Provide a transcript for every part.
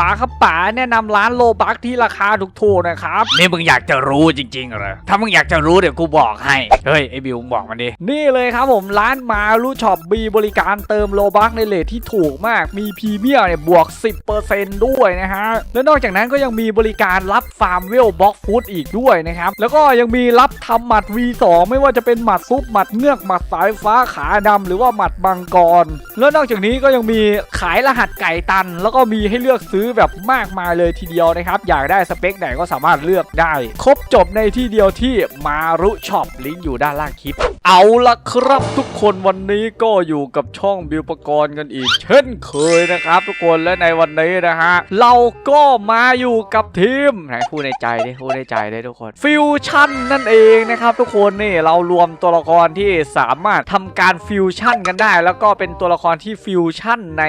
ป๋าครับป๋าแนะนำร้านโลบักที่ราคาถูกๆนะครับนี่มึงอยากจะรู้จริงๆเหรอถ้ามึงอยากจะรู้เดี๋ยวกูบอกให้เฮ้ยไอบิวมึงบอกมันดินี่เลยครับผมร้านมารุช็อปมีบริการเติมโลบักในเลทที่ถูกมากมีพรีเมียมเนี่ยบวก 10%ด้วยนะฮะและนอกจากนั้นก็ยังมีบริการรับฟาร์มเวลบล็อกฟู้ดอีกด้วยนะครับแล้วก็ยังมีรับทำหมัด V2 ไม่ว่าจะเป็นหมัดซุปหมัดเงือกหมัดสายฟ้าขาดำหรือว่าหมัดบังกรแล้วนอกจากนี้ก็ยังมีขายรหัสไก่ตัน แล้วก็มีให้เลือกซื้อแบบมากมายเลยทีเดียวนะครับ อยากได้สเปคไหนก็สามารถเลือกได้ ครบจบในที่เดียวที่มารุช็อปลิงก์อยู่ด้านล่างคลิป เอาละครับทุกคนวันนี้ก็อยู่กับช่องบิวปกรณ์กันอีก เช่นเคยนะครับ ทุกคนและในวันนี้นะฮะเราก็มาอยู่กับทีมไหนพูดในใจดิพูดในใจได้ทุกคนฟิวชั่นนั่นเองนะครับ ทุกคนนี่เรารวมตัวละครที่สามารถทำการฟิวชั่นกันได้ แล้วก็เป็นตัวละครที่ฟิวชั่นใน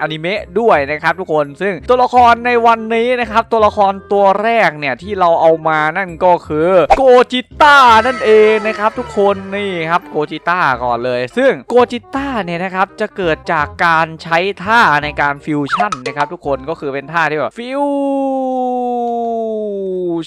อนิเมะด้วยนะครับทุกคนซึ่งตัวละครในวันนี้นะครับตัวละครตัวแรกเนี่ยที่เราเอามานั่นก็คือโกจิต้านั่นเองนะครับทุกคนนี่ครับโกจิต้าก่อนเลย ซึ่งโกจิต้าเนี่ยนะครับจะเกิดจากการใช้ท่าในการฟิวชั่นนะครับทุกคนก็คือเป็นท่าที่แบบฟิว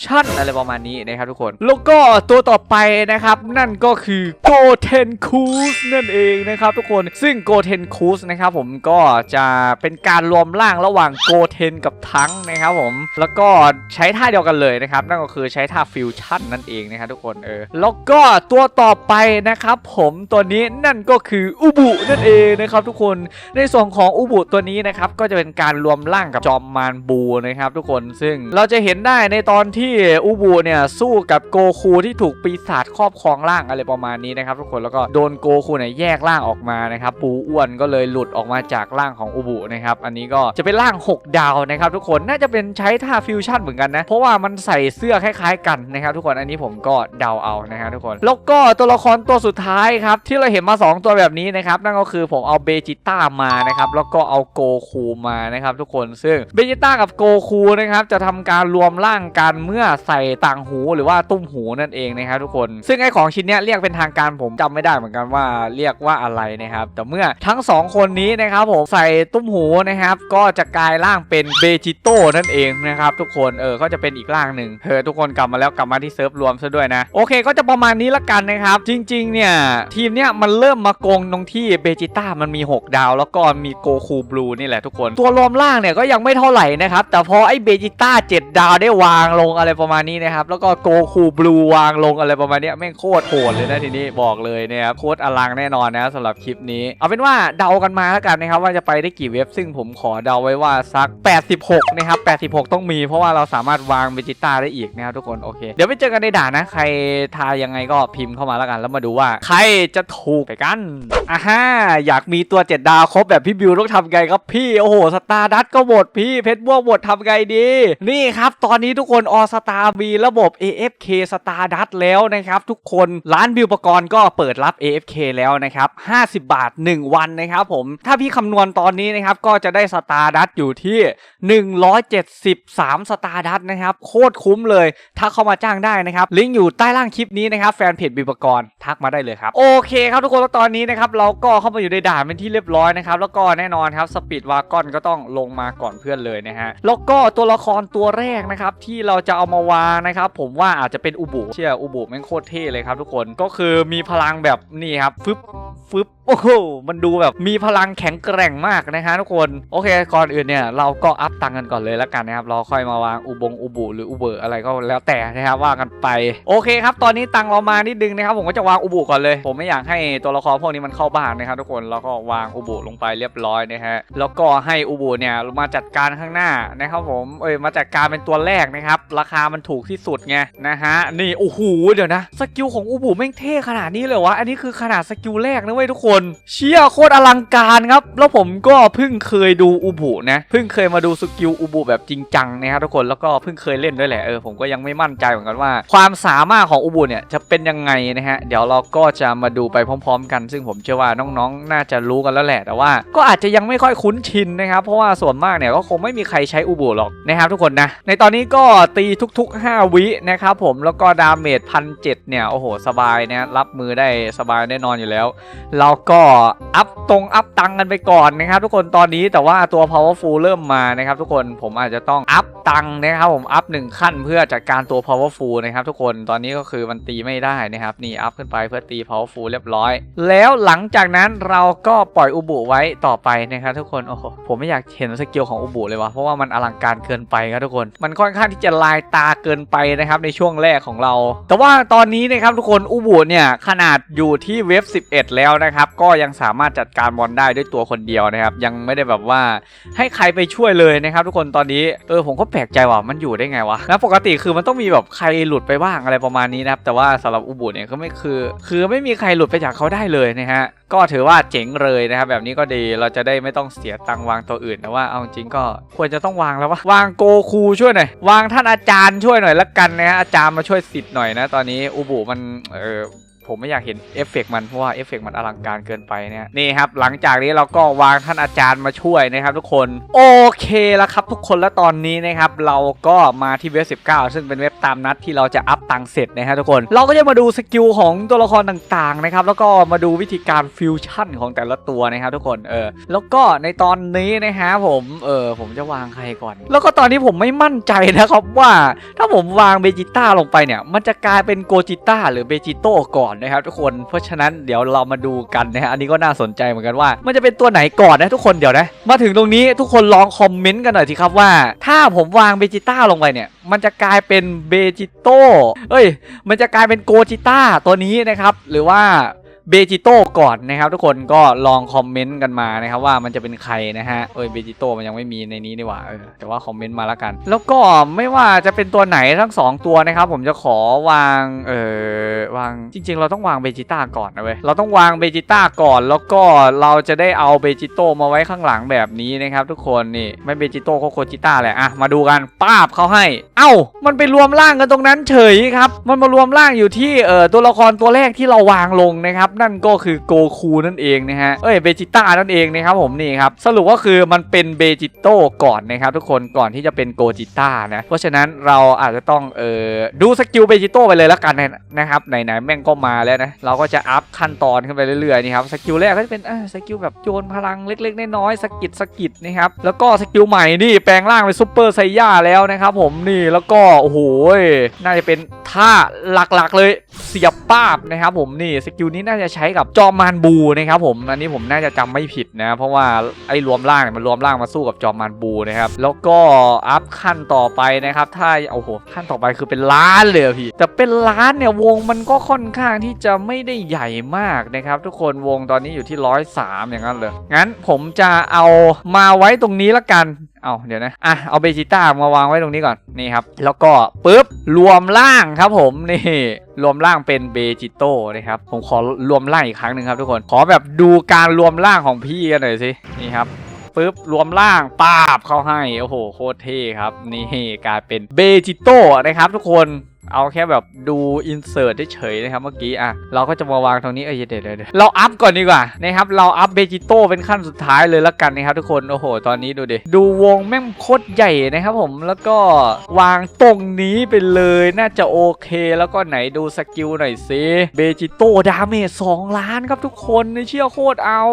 ชั่นอะไรประมาณนี้นะครับทุกคน แล้วก็ตัวต่อไปนะครับ นั่นก็คือโกเทนคูสนั่นเองนะครับทุกคนซึ่งโกเทนคูสนะครับผมก็จะเป็นการรวมร่างระหว่างโกเทนกับทั้งนะครับผมแล้วก็ใช้ท่าเดียวกันเลยนะครับ นั่นก็คือใช้ท่าฟิวชั่นนั่นเองนะครับทุกคนเออแล้วก็ตัวต่อไปนะครับผมตัวนี้นั่นก็คืออุบุนั่นเองนะครับทุกคนในส่วนของอุบุตัวนี้นะครับก็จะเป็นการรวมร่างกับจอมมารบูนะครับทุกคนซึ่งเราจะเห็นได้ในตอนที่ที่อุบุเนี่ยสู้กับโกคูที่ถูกปีศาจครอบครองร่างอะไรประมาณนี้นะครับทุกคนแล้วก็โดนโกคูเนี่ยแยกร่างออกมานะครับปูอ้วนก็เลยหลุดออกมาจากร่างของอุบุนะครับอันนี้ก็จะเป็นร่าง 6 ดาวนะครับทุกคนน่าจะเป็นใช้ท่าฟิวชั่นเหมือนกันนะเพราะว่ามันใส่เสื้อคล้ายๆกันนะครับทุกคนอันนี้ผมก็เดาเอานะครับทุกคนแล้วก็ตัวละครตัวสุดท้ายครับที่เราเห็นมา 2 ตัวแบบนี้นะครับนั่นก็คือผมเอาเบจิต้ามานะครับแล้วก็เอาโกคูมานะครับทุกคนซึ่งเบจิต้ากับโกคูนะครับจะทำการรวมร่างกันเมื่อื่อใส่ต่างหูหรือว่าตุ้มหูนั่นเองนะครับทุกคน ซึ่งไอของชิ้นนี้เรียกเป็นทางการผมจำไม่ได้เหมือนกันว่าเรียกว่าอะไรนะครับแต่เมื่อทั้งสองคนนี้นะครับผมใส่ตุ้มหูนะครับก็จะกลายร่างเป็นเบจิโต้นั่นเองนะครับทุกคนเออก็จะเป็นอีกร่างหนึ่งเออทุกคนกลับมาแล้วกลับมาที่เซิร์ฟรวมซะด้วยนะโอเค ก็จะประมาณนี้ละกันนะครับจริงๆเนี่ยทีมเนี้ยมันเริ่มมาโกงตรงที่เบจิต้ามันมี 6 ดาว แล้วก็มีโกคูบลูนี่แหละทุกคน ตัวรวมร่างเนี่ยก็ยังไม่เท่าไหร่นะครับแต่พอไอ้เบจิต้า7ดาวได้วางลงอะไรประมาณนี้นะครับ แล้วก็โกคูบลูวางลงอะไรประมาณนี้แม่งโคตรโหดเลยนะทีนี้บอกเลยนะครับโคตรอลังแน่นอนนะสำหรับคลิปนี้ เอาเป็นว่าเดากันมาแล้วกันนะครับว่าจะไปได้กี่เว็บ ซึ่งผมขอเดาไว้ว่าสัก 86 นะครับ 86 ต้องมี เพราะว่าเราสามารถวางเบจิต้าได้อีกนะครับทุกคนโอเคเดี๋ยวไปเจอกันในด่านนะใครทายยังไงก็พิมพ์เข้ามาแล้วกัน แล้วมาดูว่าใครจะถูกไปกันอ่าฮะอยากมีตัว 7 ดาวครบแบบพี่บิวต้องทำไงครับพี่โอ้โหสตาร์ดัตก็หมดพี่เพชรม่วงหมดทำไงดี นี่ครับ ตอนนี้ทุกคนออสตาร์มีระบบ AFK สตาร์ดัตแล้วนะครับ ทุกคนร้านบิวปกรณ์ก็เปิดรับ AFK แล้วนะครับ 50 บาท 1 วันนะครับผม ถ้าพี่คำนวณตอนนี้นะครับก็จะได้สตาร์ดัตอยู่ที่ 173 สตาร์ดัตนะครับ โคตรคุ้มเลยทักเข้ามาจ้างได้นะครับ ลิงก์อยู่ใต้ล่างคลิปนี้นะครับ แฟนเพจบิวปกรณ์ทักมาได้เลยครับ โอเคครับทุกคนแล้วตอนนี้นะครับเราก็เข้ามาอยู่ในด่านเป็นที่เรียบร้อยนะครับแล้วก็แน่นอนครับสปีดวากอนก็ต้องลงมาก่อนเพื่อนเลยนะฮะแล้วก็ตัวละครตัวแรกนะครับที่เราจะเอามาวางนะครับ ผมว่าอาจจะเป็นอุบุเชื่ออุบุแม่งโคตรเท่เลยครับทุกคนก็คือมีพลังแบบนี่ครับฟึบฟึบโอ้โหมันดูแบบมีพลังแข็งแกร่งมากนะฮะทุกคนโอเคก่อนอื่นเนี่ยเราก็อัพตังกันก่อนเลยแล้วกันนะครับเราค่อยมาวางอุบงอุบุหรืออุเบอร์อะไรก็แล้วแต่นะครับว่ากันไปโอเคครับตอนนี้ตังเรามานิดนึงนะครับผมก็จะวางอุบุก่อนเลย ผมไม่อยากให้ตัวละครพวกนี้มันเข้าบ้านนะครับทุกคนแล้วก็วางอุบุลงไปเรียบร้อยนะฮะแล้วก็ให้อุบุเนี่ยมาจัดการข้างหน้านะครับผมเอ้ยมาจัดการเป็นตัวแรกนะครับราราคามันถูกที่สุดไงนะฮะนี่โอ้โหเดี๋ยวนะสกิลของอุบุแม่งเท่ขนาดนี้เลยวะอันนี้คือขนาดสกิลแรกนะเว้ยทุกคน เชี่ยโคตรอลังการครับ แล้วผมก็เพิ่งเคยดูอุบุนะเพิ่งเคยมาดูสกิลอุบุแบบจริงจังนะครับทุกคนแล้วก็เพิ่งเคยเล่นด้วยแหละเออผมก็ยังไม่มั่นใจเหมือนกันว่า ความสามารถของอุบุเนี่ยจะเป็นยังไงนะฮะเดี๋ยวเราก็จะมาดูไปพร้อม ๆ กัน ซึ่งผมเชื่อว่าน้องๆ น่าจะรู้กันแล้วแหละแต่ว่า ก็อาจจะยังไม่ค่อยคุ้นชินนะครับเพราะว่าส่วนมากเนี่ยก็คงไม่มีใครใช้อุบุหรอกนะครับทุกคนนะในตอนนี้ก็ตีทุก ๆ 5 วินะครับผมแล้วก็ดาเมจพันเเนี่ย โอ้โห สบายนะรับมือได้สบายแน่นอนอยู่แล้วเราก็อัพตรงอัพตังกันไปก่อนนะครับ ทุกคนตอนนี้แต่ว่าตัว powerful เริ่มมานะครับทุกคนผมอาจจะต้องอัพตังนะครับผมอัพหนึ่งขั้นเพื่อจัดการตัว powerful นะครับทุกคนตอนนี้ก็คือมันตีไม่ได้นะครับนี่อัพขึ้นไปเพื่อตี powerful เรียบร้อย แล้วหลังจากนั้นเราก็ปล่อยอุบุไว้ต่อไปนะครับทุกคนโอ้โหผมไม่อยากเห็นสกิลของอุบุเลยวะเพราะว่ามันอลังการเกินไปครับทุกคน มันค่อนข้างที่จะลายตาเกินไปนะครับในช่วงแรกของเรา แต่ว่าตอนนี้นะครับทุกคนอุบุเนี่ยขนาดอยู่ที่เว็บ11 แล้วนะครับก็ยังสามารถจัดการบอลได้ด้วยตัวคนเดียวนะครับยังไม่ได้แบบว่าให้ใครไปช่วยเลยนะครับทุกคนตอนนี้เออผมก็แปลกใจว่ามันอยู่ได้ไงวะนะปกติคือมันต้องมีแบบใครหลุดไปบ้างอะไรประมาณนี้นะครับแต่ว่าสำหรับอุบุเนี่ยก็ไม่คือ คือไม่มีใครหลุดไปจากเขาได้เลยนะฮะก็ถือว่าเจ๋งเลยนะครับ แบบนี้ก็ดีเราจะได้ไม่ต้องเสียตังวางตัวอื่นแต่ว่าเอาจริงก็ควรจะต้องวางแล้ววะวางโกคูช่วยหน่อยวางท่านอาจารย์ช่วยหน่อยละกันนะฮะอาจารย์มาช่วยสิทธิ์หน่อยนะ ตอนนี้อุบุมันเออ ผมไม่อยากเห็นเอฟเฟกต์มันเพราะว่าเอฟเฟกต์มันอลังการเกินไปเนี่ยนี่ครับ หลังจากนี้เราก็วางท่านอาจารย์มาช่วยนะครับทุกคน โอเคแล้วครับทุกคนแล้วตอนนี้นะครับ เราก็มาที่เว็บ19 ซึ่งเป็นเว็บตามนัดที่เราจะอัพตังเสร็จนะฮะทุกคน เราก็จะมาดูสกิลของตัวละครต่างๆนะครับแล้วก็มาดูวิธีการฟิวชั่นของแต่ละตัวนะครับทุกคนเออแล้วก็ในตอนนี้นะฮะผมเออผมจะวางใครก่อน แล้วก็ตอนนี้ผมไม่มั่นใจนะครับว่า ถ้าผมวางเบจิต้าลงไปเนี่ย มันจะกลายเป็นโกจิต้าหรือเบจิโต้ก่อนนะครับทุกคนเพราะฉะนั้นเดี๋ยวเรามาดูกันนะฮะอันนี้ก็น่าสนใจเหมือนกันว่า มันจะเป็นตัวไหนก่อนนะทุกคนเดี๋ยวนะ มาถึงตรงนี้ทุกคนลองคอมเมนต์กันหน่อยสิครับว่า ถ้าผมวางเบจิต้าลงไปเนี่ย มันจะกลายเป็นเบจิโต้เอ้ย มันจะกลายเป็นโกจิต้าตัวนี้นะครับ หรือว่า เบจิโต้ก่อนนะครับ ทุกคนก็ลองคอมเมนต์กันมานะครับว่ามันจะเป็นใครนะฮะเอ้ยเบจิโต้มันยังไม่มีในนี้นี่หว่าเออแต่ว่าคอมเมนต์มาแล้วกัน แล้วก็ไม่ว่าจะเป็นตัวไหนทั้งสองตัวนะครับ ผมจะขอวางเออวางจริง ๆ เราต้องวางเบจิต้าก่อนนะเว้ยเราต้องวางเบจิต้าก่อน แล้วก็เราจะได้เอาเบจิโต้มาไว้ข้างหลังแบบนี้นะครับ ทุกคนนี่ไม่เบจิโต้ก็โคจิต้าแหละอะมาดูกันป้าบเขาให้ เอ้า มันไปรวมร่างกันตรงนั้นเฉยครับมันมารวมร่างอยู่ที่เออตัวละครตัวแรกที่เราวางลงนะครับนั่นก็คือโกคูนั่นเองนะฮะเอ้ยเบจิต้านั่นเองนะครับผมนี่ครับสรุปก็คือมันเป็นเบจิโต้ก่อนนะครับทุกคนก่อนที่จะเป็นโกจิต้านะเพราะฉะนั้นเราอาจจะต้องเอ่อดูสกิลเบจิโต้ไปเลยแล้วกันนะครับไหนๆแม่งก็มาแล้วนะเราก็จะอัพขั้นตอนขึ้นไปเรื่อยๆนี่ครับสกิลแรกก็จะเป็นอ่าสกิลแบบโยนพลังเล็กๆน้อยๆสกิดสกิดนะครับแล้วก็สกิลใหม่นี่แปลงร่างเป็นซูเปอร์ไซย่าแล้วนะครับผมนี่แล้วก็โอ้โหน่าจะเป็นท่าหลักๆเลยเสียบป้าบนะครับผมนี่สกิลนี้น่าจะใช้กับจอมมานบูนะครับผมอันนี้ผมน่าจะจำไม่ผิดนะเพราะว่าไอ้รวมร่างเนี่ยมันรวมร่างมาสู้กับจอมมานบูนะครับแล้วก็อัพขั้นต่อไปนะครับถ้าโอ้โหขั้นต่อไปคือเป็นล้านเลยพี่ แต่เป็นล้านเนี่ยวงมันก็ค่อนข้างที่จะไม่ได้ใหญ่มากนะครับทุกคนวงตอนนี้อยู่ที่ร้อยสามอย่างนั้นเลยงั้นผมจะเอามาไว้ตรงนี้ละกัน เอาเดี๋ยวนะ อะ เอาเบจิต้ามาวางไว้ตรงนี้ก่อน นี่ครับ แล้วก็ปุ๊บ รวมร่างครับผม นี่ รวมร่างเป็นเบจิโต้นะครับ ผมขอรวมร่างอีกครั้งหนึ่งครับทุกคน ขอแบบดูการรวมร่างของพี่กันหน่อยสิ นี่ครับปึ๊บรวมร่างปาบเข้าให้ โอ้โห โคตรเท่ครับ นี่กลายเป็นเบจิโต้นะครับทุกคน เอาแค่แบบดูอินเสิร์ตเฉยๆนะครับเมื่อกี้อะเราก็จะมาวางตรงนี้เอ้ยเดี๋ยวเดี๋ยวเดี๋ยวเราอัพก่อนดีกว่านะครับเราอัพเบจิโต้เป็นขั้นสุดท้ายเลยละกันนะครับทุกคนโอ้โห ตอนนี้ดูดิดูวงแม่งโคตรใหญ่นะครับผมแล้วก็วางตรงนี้ไปเลยน่าจะโอเค แล้วก็ไหนดูสกิลหน่อยสิเบจิโต้ดาเมจ2ล้านครับทุกคนในเชี่ยโคตรเอา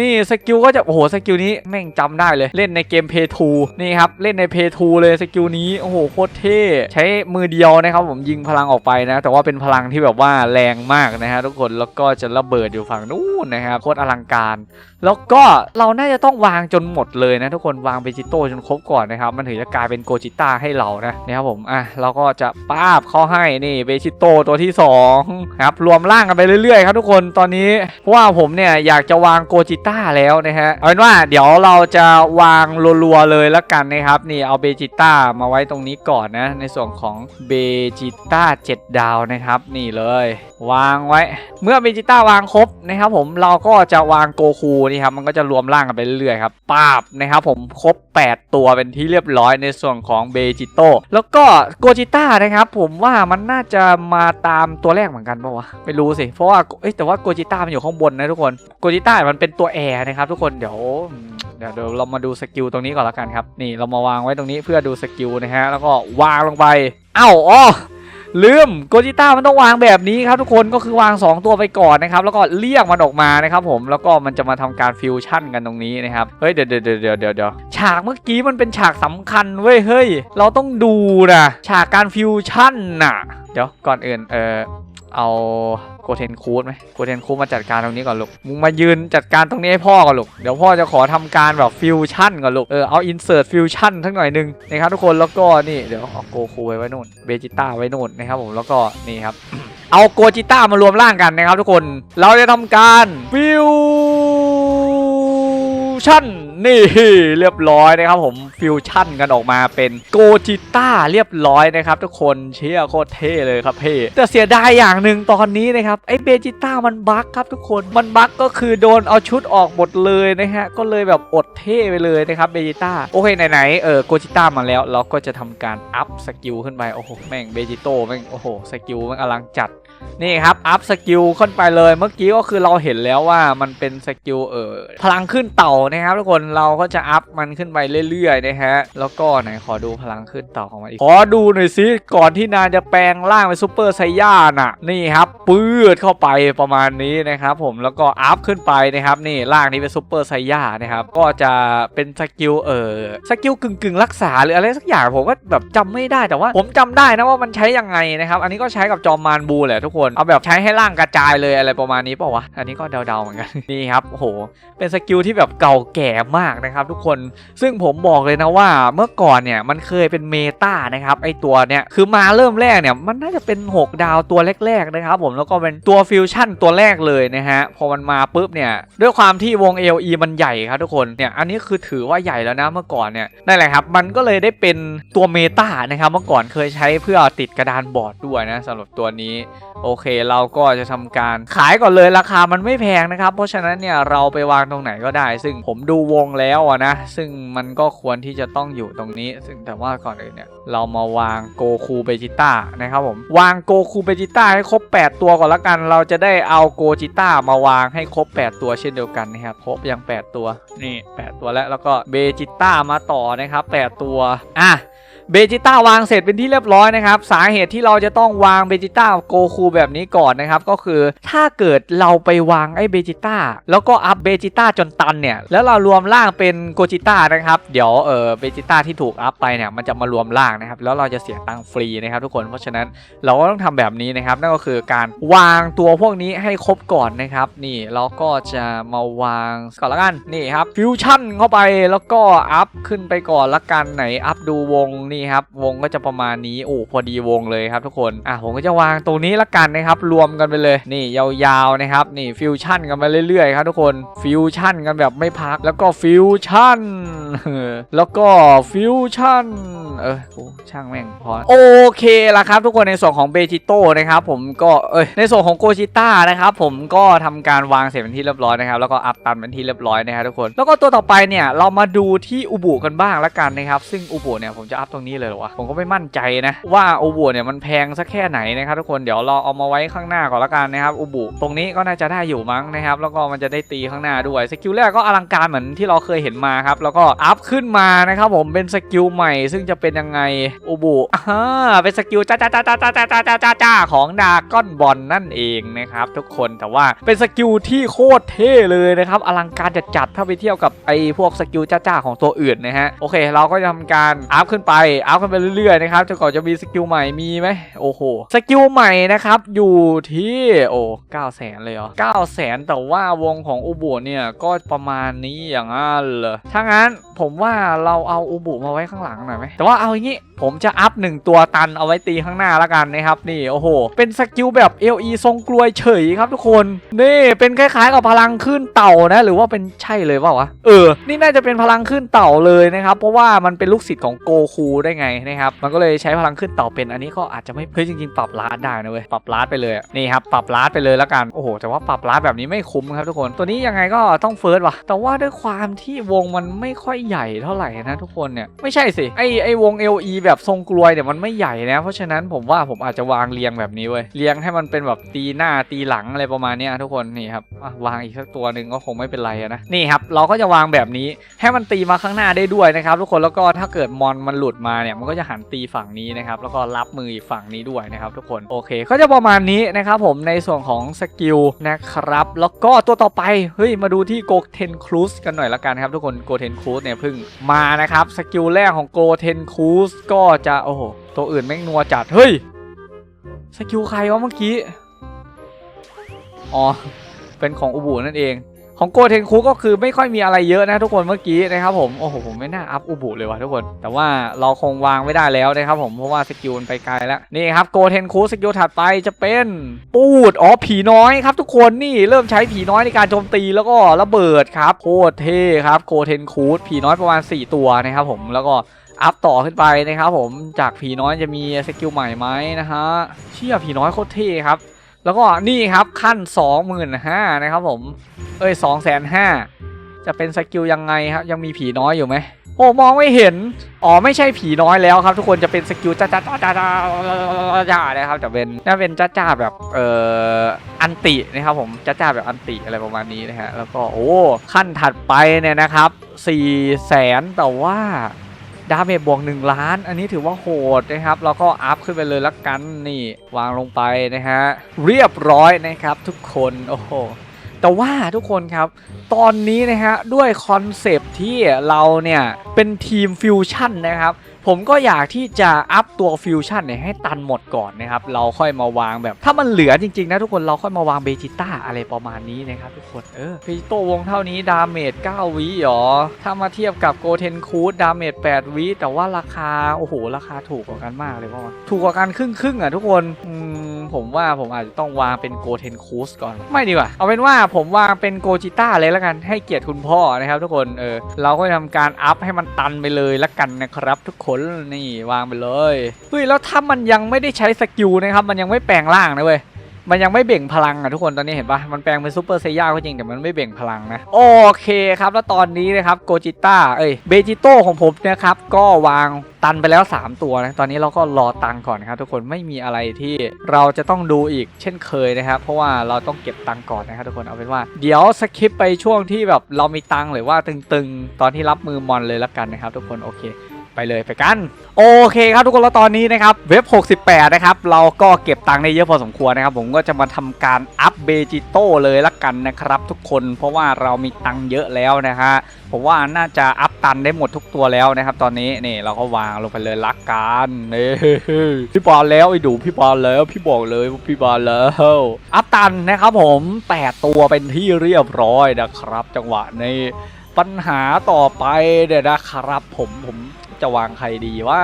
นี่สกิลก็จะโอ้โหสกิลนี้แม่งจำได้เลยเล่นในเกม Pay 2นี่ครับเล่นใน Pay 2เลยสกิลนี้โอ้โหโคตรเท่ใช้มือเดียวนะครับผมยิงพลังออกไปนะ แต่ว่าเป็นพลังที่แบบว่าแรงมากนะฮะทุกคนแล้วก็จะระเบิดอยู่ฝั่งนู้นนะครับโคตรอลังการแล้วก็เราน่าจะต้องวางจนหมดเลยนะทุกคนวางเบจิโต้จนครบก่อนนะครับ มันถึงจะกลายเป็นโกจิต้าให้เรานะนะครับผมอะเราก็จะป้าบเข้าให้นี่เบจิโต้ตัวที่สองครับรวมร่างกันไปเรื่อยๆครับทุกคนตอนนี้เพราะว่าผมเนี่ยอยากจะวางโกจิต้าแล้วนะฮะเอาเป็นว่าเดี๋ยวเราจะวางรัวๆเลยแล้วกันนะครับนี่เอาเบจิต้ามาไว้ตรงนี้ก่อนนะในส่วนของเบจิต้า7ดาวนะครับนี่เลย วางไว้ เมื่อเบจิต้าวางครบนะครับผมเราก็จะวางโกคูนี่ครับมันก็จะรวมร่างกันไปเรื่อยๆครับปาบนะครับผมครบ 8 ตัวเป็นที่เรียบร้อยในส่วนของเบจิโตแล้วก็โกจิต้านะครับผมว่ามันน่าจะมาตามตัวแรกเหมือนกันปะวะไม่รู้สิเพราะว่าเอ้แต่ว่าโกจิต้ามันอยู่ข้างบนนะทุกคนโกจิต้ามันเป็นตัวแอร์นะครับทุกคนเดี๋ยวเดี๋ยวเดี๋ยวเรามาดูสกิลตรงนี้ก่อนละกันครับ นี่เรามาวางไว้ตรงนี้เพื่อดูสกิลนะฮะ แล้วก็วางลงไป เอ้าอ๋อ ลืมโกจิต้ามันต้องวางแบบนี้ครับทุกคนก็คือวาง 2 ตัวไปก่อนนะครับแล้วก็เรียกมันออกมานะครับผมแล้วก็มันจะมาทำการฟิวชั่นกันตรงนี้นะครับเฮ้ยเดี๋ยวเดี๋ยวเดี๋ยวเดี๋ยวฉากเมื่อกี้มันเป็นฉากสำคัญเว้ยเฮ้ยเราต้องดูนะฉากการฟิวชั่นน่ะเดี๋ยวก่อนอื่นเออ เอาโกเทนคูดไหมโกเทนคูดมาจัดการตรงนี้ก่อนลูก มึงมายืนจัดการตรงนี้ให้พ่อก่อนลูก เดี๋ยวพ่อจะขอทำการแบบฟิวชั่นก่อนลูก เออเอาอินเสิร์ตฟิวชั่นทั้งหน่อยหนึงนะครับทุกคน แล้วก็นี่เดี๋ยวเอาโกคูไว้ไว้นู่น เบจิต้าไว้นู่นนะครับผม แล้วก็นี่ครับ เอาโกจิต้ามารวมร่างกันนะครับทุกคน เราจะทำการฟิวชั่น นี่เรียบร้อยนะครับผมฟิวชั่นกันออกมาเป็นโกจิต้าเรียบร้อยนะครับ ทุกคนเชี่ยโคตรเท่เลยครับเพ่แต่เสียดายอย่างหนึ่งตอนนี้นะครับไอ้เบจิต้ามันบั๊กครับทุกคนมันบั๊กก็คือโดนเอาชุดออกหมดเลยนะฮะก็เลยแบบอดเท่ไปเลยนะครับเบจิต้าโอเคไหนๆเออโกจิต้ามาแล้วเราก็จะทำการอัพสกิลขึ้นไปโอ้โหแม่งเบจิโต้แม่งโอ้โหสกิลแม่งอลังจัด นี่ครับ อัพสกิลขึ้นไปเลย เมื่อกี้ก็คือเราเห็นแล้วว่ามันเป็นสกิลเออพลังขึ้นเต่านะครับทุกคนเราก็จะอัพมันขึ้นไปเรื่อยๆนะฮะแล้วก็ไหนขอดูพลังขึ้นเต่าของมันอีกขอดูหน่อยสิก่อนที่นานจะแปลงร่างเป็นซูเปอร์ไซย่าน่ะนี่ครับปื้ดเข้าไปประมาณนี้นะครับผมแล้วก็อัพขึ้นไปนะครับนี่ร่างนี้เป็นซูเปอร์ไซย่านะครับก็จะเป็นสกิลเออสกิลกึ่งๆรักษาหรืออะไรสักอย่างผมก็แบบจำไม่ได้แต่ว่า ผมจำได้นะว่ามันใช้ยังไงนะครับอันนี้ก็ใช้กับจอมมารบูแหละทุกคน เอาแบบใช้ให้ร่างกระจายเลยอะไรประมาณนี้เปล่าวะ อันนี้ก็เดาๆเหมือนกัน นี่ครับโอ้โห เป็นสกิลที่แบบเก่าแก่มากนะครับทุกคน ซึ่งผมบอกเลยนะว่าเมื่อก่อนเนี่ยมันเคยเป็นเมตานะครับไอตัวเนี่ยคือมาเริ่มแรกเนี่ยมันน่าจะเป็น 6 ดาวตัวแรกๆนะครับผมแล้วก็เป็นตัวฟิวชั่นตัวแรกเลยนะฮะพอมันมาปุ๊บเนี่ยด้วยความที่วง LE มันใหญ่ครับทุกคนเนี่ยอันนี้คือถือว่าใหญ่แล้วนะเมื่อก่อนเนี่ยนั่นแหละครับมันก็เลยได้เป็นตัวเมตานะครับเมื่อก่อนเคยใช้เพื่อติดกระดานบอร์ดด้วยนะสำหรับตัวนี้โอเคเราก็จะทำการขายก่อนเลยราคามันไม่แพงนะครับ เพราะฉะนั้นเนี่ยเราไปวางตรงไหนก็ได้ ซึ่งผมดูวงแล้วอะนะ ซึ่งมันก็ควรที่จะต้องอยู่ตรงนี้ ซึ่งแต่ว่าก่อนอื่นเนี่ยเรามาวางโกคูเบจิต้านะครับผมวางโกคูเบจิต้าให้ครบ 8 ตัวก่อนละกัน เราจะได้เอาโกจิต้ามาวางให้ครบ 8 ตัวเช่นเดียวกันนะครับครบยัง 8 ตัวนี่ 8 ตัวแล้วแล้วก็เบจิต้ามาต่อนะครับ 8 ตัวอะ เบจิต้าวางเสร็จเป็นที่เรียบร้อยนะครับ สาเหตุที่เราจะต้องวางเบจิต้าโกคูแบบนี้ก่อนนะครับ ก็คือถ้าเกิดเราไปวางไอ้เบจิต้าแล้วก็อัพเบจิต้าจนตันเนี่ย แล้วเรารวมร่างเป็นโกจิต้านะครับ เดี๋ยวเออเบจิต้าที่ถูกอัพไปเนี่ยมันจะมารวมร่างนะครับ แล้วเราจะเสียตังค์ฟรีนะครับ ทุกคนเพราะฉะนั้นเราก็ต้องทำแบบนี้นะครับ นั่นก็คือการวางตัวพวกนี้ให้ครบก่อนนะครับ นี่เราก็จะมาวางก่อนละกันนี่ครับฟิวชั่นเข้าไปแล้วก็อัพขึ้นไปก่อนละกันไหนอัพดูวงนี่ครับวงก็จะประมาณนี้โอ้พอดีวงเลยครับทุกคนอะผมก็จะวางตรงนี้ละกันนะครับรวมกันไปเลยนี่ยาวๆนะครับนี่ฟิวชั่นกันไปเรื่อยๆครับทุกคนฟิวชั่นกันแบบไม่พักแล้วก็ฟิวชั่นแล้วก็ฟิวชั่นเออโอ้ช่างแม่งพอโอเคละครับทุกคนในส่วนของเบจิโต้นะครับผมก็เอ้ยในส่วนของโกจิต้านะครับผมก็ทำการวางเสร็จเป็นที่เรียบร้อยนะครับแล้วก็อัพตันเป็นที่เรียบร้อยนะครับทุกคน แล้วก็ตัวต่อไปเนี่ยเรามาดูที่อุบุกันบ้างละกันนะครับซึ่งอุบุเนี่ยผมจะอัพตรงนี้เลยหรอวะผมก็ไม่มั่นใจนะ ว่าอุบุเนี่ยมันแพงสักแค่ไหนนะครับทุกคนเดี๋ยวเราเอามาไว้ข้างหน้าก่อนละกันนะครับอุบุตรงนี้ก็น่าจะได้อยู่มั้งนะครับแล้วก็มันจะได้ตีข้างหน้าด้วยสกิลแรกก็อลังการเหมือนที่เราเคยเห็นมาครับแล้วก็อัพขึ้นมานะครับผมเป็นสกิลใหม่ ซึ่งจะเป็นยังไงอุบุอ่าเป็นสกิลจ้าจ้าจ้าจ้าจ้าจ้าจ้าจ้าจ้าของดาก้อนบอลนั่นเองนะครับทุกคนแต่ว่าเป็นสกิลที่โคตรเท่เลยนะครับอลังการจัดๆถ้าไปเที่ยวกับไอ้พวกสกิลจ้าจ้าของตัวอื่นนะฮะโอเค เราก็จะทำการอัพขึ้นไปอัพขึ้นไปเรื่อยๆนะครับจนกว่าจะมีสกิลใหม่มีไหมโอ้โหสกิลใหม่นะครับอยู่ที่โอ้เก้าแสนเลยเหรอเก้าแสนแต่ว่าวงของอุบุเนี่ยก็ประมาณนี้อย่างนั้นเลยถ้างั้นผมว่าเราเอาอุบุมาไว้ข้างหลังหน่อยไหมแต่ว่าเอาอย่างนี้ผมจะอัพหนึ่งตัวตันเอาไว้ตีข้างหน้าแล้วกันนะครับนี่โอ้โห เป็นสกิลแบบ LE ทรงกลวยเฉยครับทุกคนนี่เป็นคล้ายๆกับพลังขึ้นเต่านะหรือว่าเป็นใช่เลยเปล่าวะเออ นี่น่าจะเป็นพลังขึ้นเต่าเลยนะครับ เพราะว่ามันเป็นลูกศิษย์ของโกคูได้ไงนะครับมันก็เลยใช้พลังขึ้นต่าเป็นอันนี้ก็อาจจะไม่เฮ้ยจริงๆปรับลาดได้นะเว้ยปรับลาดไปเลยนี่ครับปรับลาดไปเลยแล้วกันโอ้โหแต่ว่าปรับลาดแบบนี้ไม่คุ้มครับทุกคนตัวนี้ยังไงก็ต้องเฟิร์สว่ะแต่ว่าด้วยความที่วงมันไม่ค่อยใหญ่เท่าไหร่นะทุกคนเนี่ยไม่ใช่สิไอไอวง LE แบบแบบทรงกลวยเนี่ยมันไม่ใหญ่นะ เพราะฉะนั้นผมว่าผมอาจจะวางเรียงแบบนี้เว้ยเรียงให้มันเป็นแบบตีหน้าตีหลังอะไรประมาณนี้ทุกคนนี่ครับวางอีกสักตัวหนึ่งก็คงไม่เป็นไรนะนี่ครับเราก็จะวางแบบนี้ให้มันตีมาข้างหน้าได้ด้วยนะครับทุกคนแล้วก็ถ้าเกิดมอนมันหลุดมาเนี่ยมันก็จะหันตีฝั่งนี้นะครับแล้วก็รับมืออีกฝั่งนี้ด้วยนะครับทุกคนโอเค ก็จะประมาณนี้นะครับผมในส่วนของสกิลนะครับแล้วก็ตัวต่อไปเฮ้ยมาดูที่โกเทนครูสกันหน่อยละกันครับทุกคนโกเทนครูสเนี่ยเพิ่งมานะครับสกิลแรกของโกเทนครูสก็จะโอ้โหตัวอื่นแม่งนัวจัดเฮ้ยสกิลใครวะเมื่อกี้อ๋อเป็นของอุบุนั่นเอง ของโกเทนคุก็คือไม่ค่อยมีอะไรเยอะนะทุกคนเมื่อกี้นะครับผมโอ้โหผมไม่น่าอัพอุบุเลยว่ะทุกคน แต่ว่าเราคงวางไม่ได้แล้วนะครับผมเพราะว่าสกิลมันไปไกลแล้วนี่ครับโกเทนคุสกิลถัดไปจะเป็นปูดอ๋อผีน้อยครับทุกคนนี่เริ่มใช้ผีน้อยในการโจมตีแล้วก็ระเบิดครับโคตรเท่ครับโกเทนคูสผีน้อยประมาณ 4 ตัวนะครับผมแล้วก็อัพต่อขึ้นไปนะครับผมจากผีน้อยจะมีสกิลใหม่ไหมนะฮะเชี่ยผีน้อยโคตรเท่ครับ แล้วก็นี่ครับขั้น 25,000นะครับผม เอ้ยสองแสนห้าจะเป็นสกิลยังไงครับ ยังมีผีน้อยอยู่ไหมโอ้มองไม่เห็น อ๋อไม่ใช่ผีน้อยแล้วครับ ทุกคนจะเป็นสกิลจ้าจ้าจ้าจ้าจ้าจ้านะครับจะเป็นจะเป็นจ้าจ้าแบบเอ่ออันตินะครับผมจ้าจ้าแบบอันติอะไรประมาณนี้นะฮะแล้วก็โอ้ขั้นถัดไปเนี่ยนะครับ4ี่แสนแต่ว่า ดาเมจบวก1ล้าน อันนี้ถือว่าโหดนะครับ แล้วก็อัพขึ้นไปเลยละกันนี่วางลงไปนะฮะ เรียบร้อยนะครับทุกคนโอ้โหแต่ว่าทุกคนครับ ตอนนี้นะฮะด้วยคอนเซปที่เราเนี่ย เป็นทีมฟิวชั่นนะครับ ผมก็อยากที่จะอัพตัวฟิวชั่นเนี่ยให้ตันหมดก่อนนะครับ เราค่อยมาวางแบบ ถ้ามันเหลือจริงๆนะทุกคนเราค่อยมาวางเบจิต้าอะไรประมาณนี้นะครับทุกคนเออเบจิโตวงเท่านี้ดาเมจ9วิหรอ ถ้ามาเทียบกับโกเทนคูดดาเมจ8วิแต่ว่าราคา โอ้โห ราคาถูกกว่ากันมากเลยว่าถูกกว่ากันครึ่งครึ่งๆอะทุกคนอืมผมว่าผมอาจจะต้องวางเป็นโกเทนคูสก่อน ไม่ดีกว่าเอาเป็นว่าผมวางเป็นโกจิต้าเลยแล้วกันให้เกียรติคุณพ่อนะครับ ทุกคนเออเราก็ทำการอัพให้มันตันไปเลยละกันนะครับ ทุกคนนี่วางไปเลยเฮ้ยแล้วถ้ามันยังไม่ได้ใช้สกิลนะครับ มันยังไม่แปลงร่างนะเว้ยมันยังไม่เบ่งพลังอะทุกคนตอนนี้เห็นปะมันแปลงเป็นซูเปอร์เซย่าก็จริงแต่มันไม่เบ่งพลังนะ โอเคครับ แล้วตอนนี้นะครับโกจิต้าเอ้ยเบจิโต้ของผมเนะครับ ก็วางตันไปแล้ว 3 ตัวนะตอนนี้เราก็รอตังก่อนนะครับทุกคนไม่มีอะไรที่เราจะต้องดูอีกเช่นเคยนะครับ เพราะว่าเราต้องเก็บตังก่อนนะครับทุกคนเอาเป็นว่าเดี๋ยวสคิปไปช่วงที่แบบเรามีตังหรือว่าตึงๆ ตอนที่รับมือมอนเลยละกันนะครับทุกคนโอเค ไปเลยไปกัน โอเคครับทุกคนแล้วตอนนี้นะครับเว็บ 68 นะครับ เราก็เก็บตังค์ได้เยอะพอสมควรนะครับ ผมก็จะมาทำการอัพเบจิโต้เลยละกันนะครับ ทุกคนเพราะว่าเรามีตังค์เยอะแล้วนะฮะผมว่าน่าจะอัพตันได้หมดทุกตัวแล้วนะครับ ตอนนี้นี่เราก็วางลงไปเลยละกันนี่พี่บอลแล้วไอ้ดูพี่บอลแล้วพี่บอกเลยพี่บอลแล้วอัพตันนะครับ ผม8ตัวเป็นที่เรียบร้อยนะครับ จังหวะนี้ปัญหาต่อไปเดี๋ยวนะครับผมผม จะวางใครดีว่า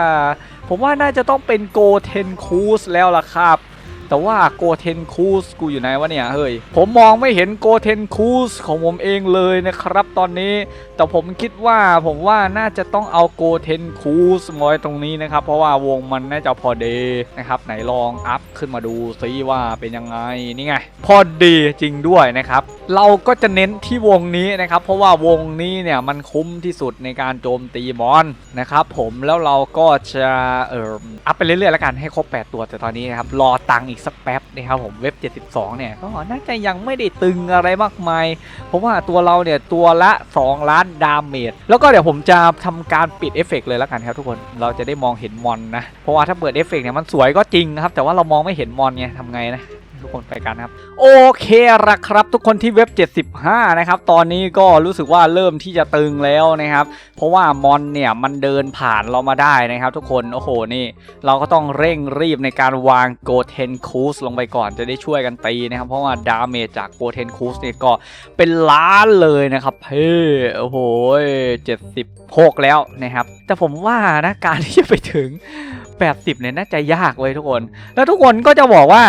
ผมว่าน่าจะต้องเป็นโกเทนคูสแล้วล่ะครับ แต่ว่าโกเทนคูสกูอยู่ไหนวะเนี่ยเฮ้ยผมมองไม่เห็นโกเทนคูสของผมเองเลยนะครับตอนนี้แต่ผมคิดว่าผมว่าน่าจะต้องเอาโกเทนคูสมาไว้ตรงนี้นะครับ เพราะว่าวงมันน่าจะพอดีนะครับ ไหนลองอัพขึ้นมาดูซิว่าเป็นยังไงนี่ไง พอดีจริงด้วยนะครับ เราก็จะเน้นที่วงนี้นะครับ เพราะว่าวงนี้เนี่ยมันคุ้มที่สุดในการโจมตีมอนนะครับผมแล้วเราก็จะเอ่ออัพไปเรื่อยๆแล้วกันให้ครบ 8 ตัวแต่ตอนนี้นะครับรอตังค์อีกสักแป๊บนะครับผมเว็บ 72 เนี่ยก็น่าจะยังไม่ได้ตึงอะไรมากมาย เพราะว่าตัวเราเนี่ยตัวละ 2 ล้านดาเมจแล้วก็เดี๋ยวผมจะทำการปิดเอฟเฟกต์เลยแล้วกันครับทุกคนเราจะได้มองเห็นมอนนะ เพราะว่าถ้าเปิดเอฟเฟกต์เนี่ยมันสวยก็จริงครับ แต่ว่าเรามองไม่เห็นมอนไงทำไงนะ ทุกคนไปกันครับ โอเคละครับทุกคนที่เว็บ 75 นะครับ ตอนนี้ก็รู้สึกว่าเริ่มที่จะตึงแล้วนะครับ เพราะว่ามอนเนี่ยมันเดินผ่านเรามาได้นะครับ ทุกคนโอ้โหนี่เราก็ต้องเร่งรีบในการวางโกเทนคูสลงไปก่อนจะได้ช่วยกันตีนะครับ เพราะว่าดาเมจจากโกเทนคูสเนี่ยก็เป็นล้านเลยนะครับเฮ้โอ้โห76แล้วนะครับ แต่ผมว่านะการที่จะไปถึง 80เนี่ยน่าจะยากเลยทุกคน แล้วทุกคนก็จะบอกว่า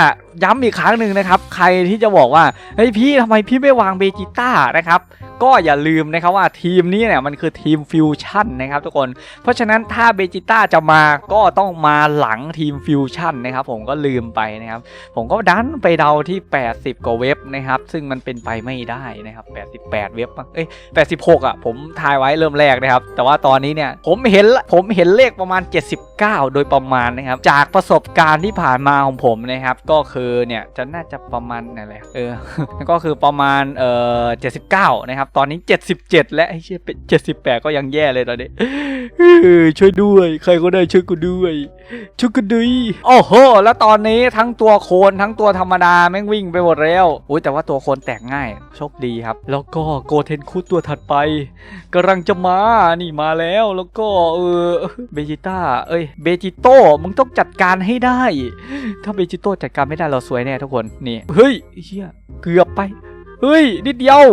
ย้ำอีกครั้งหนึ่งนะครับ ใครที่จะบอกว่าเฮ้ยพี่ทำไมพี่ไม่วางเบจิต้านะครับ ก็อย่าลืมนะครับว่าทีมนี้เนี่ยมันคือทีมฟิวชั่นนะครับทุกคน เพราะฉะนั้นถ้าเบจิต้าจะมาก็ต้องมาหลังทีมฟิวชั่นนะครับผมก็ลืมไปนะครับ ผมก็ดันไปเดาที่ 80 กว่าเว็บนะครับ ซึ่งมันเป็นไปไม่ได้นะครับ 88 เว็บเอ้ย86 อะ ผมทายไว้เริ่มแรกนะครับ แต่ว่าตอนนี้เนี่ยผมเห็นละผมเห็นเลขประมาณ 79 โดยประมาณนะครับ จากประสบการณ์ที่ผ่านมาของผมนะครับ ก็คือเนี่ยจะน่าจะประมาณอะไรเออก็คือประมาณเอ่อ79 นะครับตอนนี้ 77 และไอ้เชี่ยเป็น78 ก็ยังแย่เลยตอนนี้ช่วยด้วย ใครก็ได้ช่วยกูด้วย ช่วยกูด้วย โอ้โห แล้วตอนนี้ทั้งตัวโคนทั้งตัวธรรมดาแม่งวิ่งไปหมดแล้วอุ้ยแต่ว่าตัวโคนแตกง่าย โชคดีครับ แล้วก็โกเทนคุตัวถัดไปกำลังจะมา นี่มาแล้ว แล้วก็เออ เบจิต้า เอ้ย เบจิโต้ มึงต้องจัดการให้ได้ ถ้าเบจิโต้จัดการไม่ได้เราสวยแน่ทุกคน นี่ เฮ้ยเฮียเกือบไป เฮ้ย นิดเดียว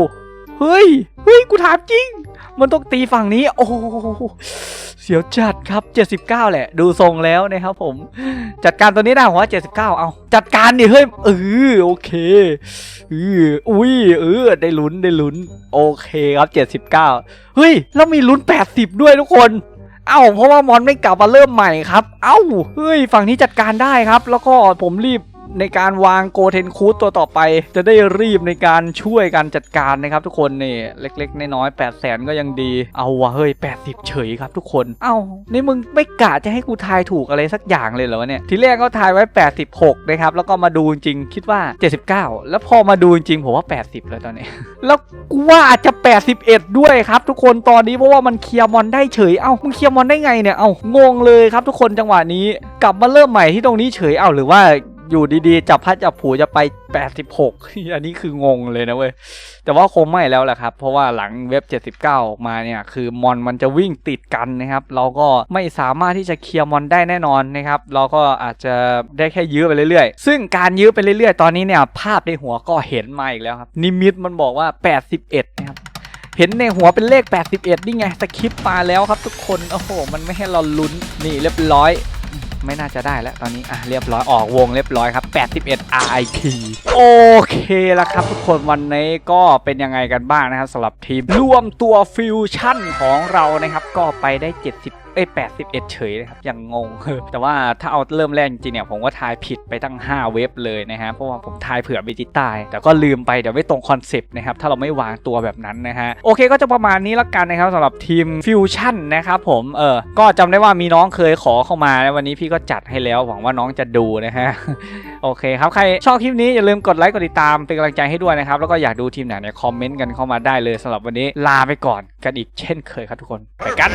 เฮ้ย เฮ้ย กูถามจริง มันต้องตีฝั่งนี้ โอ้โหเสียวจัดครับ 79 แหละ ดูทรงแล้วนะครับผม จัดการตัวนี้ได้ผมว่า79 เอา จัดการดิเฮ้ย เออ โอเคเอออุ้ย เออ ได้ลุ้น ได้ลุ้น โอเคครับ 79 เฮ้ย แล้วมีลุ้น 80 ด้วยทุกคน เอ้า เพราะว่ามอนไม่กลับมาเริ่มใหม่ครับ เอ้า เฮ้ย ฝั่งนี้จัดการได้ครับ แล้วก็ผมรีบ ในการวางโกเทนคูดตัวต่อไป จะได้รีบในการช่วยการจัดการนะครับทุกคนนี่เล็กๆน้อยๆ8 0 0แสนก็ยังดีเอาวะเฮ้ย80เฉยครับทุกคน เอ้านี่มึงไม่กะจะให้กูทายถูกอะไรสักอย่างเลยเหรอเนี่ยทีแรกก็ทายไว้ 86 นะครับ แล้วก็มาดูจริงคิดว่า 79 แล้วพอมาดูจริงผมว่า 80เลยตอนนี้ แล้วกูว่าอาจจะ 81 ด้วยครับ ทุกคนตอนนี้เพราะว่ามันเคลียร์มอนได้เฉยเอ้ามึงเคลียร์มอนได้ไงเนี่ยเอ้างงเลยครับทุกคนจังหวะนี้กลับมาเริ่มใหม่ที่ตรงนี้เฉยเอ้าหรือว่า อยู่ดีๆ จับพัดจับผูจะไป 86 อันนี้คืองงเลยนะเว้ย แต่ว่าคงไม่แล้วแหละครับ เพราะว่าหลังเว็บ 79 ออกมาเนี่ย คือมอนมันจะวิ่งติดกันนะครับ เราก็ไม่สามารถที่จะเคลียร์มอนได้แน่นอนนะครับ เราก็อาจจะได้แค่ยื้อไปเรื่อยๆ ซึ่งการยื้อไปเรื่อยๆ ตอนนี้เนี่ยภาพในหัวก็เห็นมาอีกแล้วครับ นิมิตมันบอกว่า 81 นะครับเห็นในหัวเป็นเลข 81 นี่ไงสคริปต์มาแล้วครับทุกคน โอ้โห มันไม่ให้เราลุ้น นี่เรียบร้อย ไม่น่าจะได้แล้วตอนนี้อะเรียบร้อยออกวงเรียบร้อยครับ 81 RIP โอเคแล้วครับทุกคนวันนี้ก็เป็นยังไงกันบ้างนะครับสำหรับทีมรวมตัวฟิวชั่นของเรานะครับ ก็ไปได้ 70 เอ้ย81 เฉยเลยครับยังงงแต่ว่าถ้าเอาเริ่มแรกจริงๆเนี่ยผมก็ทายผิดไปตั้ง 5 เว็บเลยนะฮะเพราะว่าผมทายเผื่อเบจิต้าแต่ก็ลืมไปเดี๋ยวไม่ตรงคอนเซปต์นะครับถ้าเราไม่วางตัวแบบนั้นนะฮะโอเคก็จะประมาณนี้ละกันนะครับสำหรับทีมฟิวชั่นนะครับผมเออก็จำได้ว่ามีน้องเคยขอเข้ามาแล้ววันนี้พี่ก็จัดให้แล้วหวังว่าน้องจะดูนะฮะโอเคครับใครชอบคลิปนี้อย่าลืมกดไลค์กดติดตามเป็นกำลังใจให้ด้วยนะครับแล้วก็อยากดูทีมไหนเนี่ยคอมเมนต์กันเข้ามาได้เลยสำหรับวันนี้ลาไปก่อนกันอีกเช่นเคยครับทุกคนไปกัน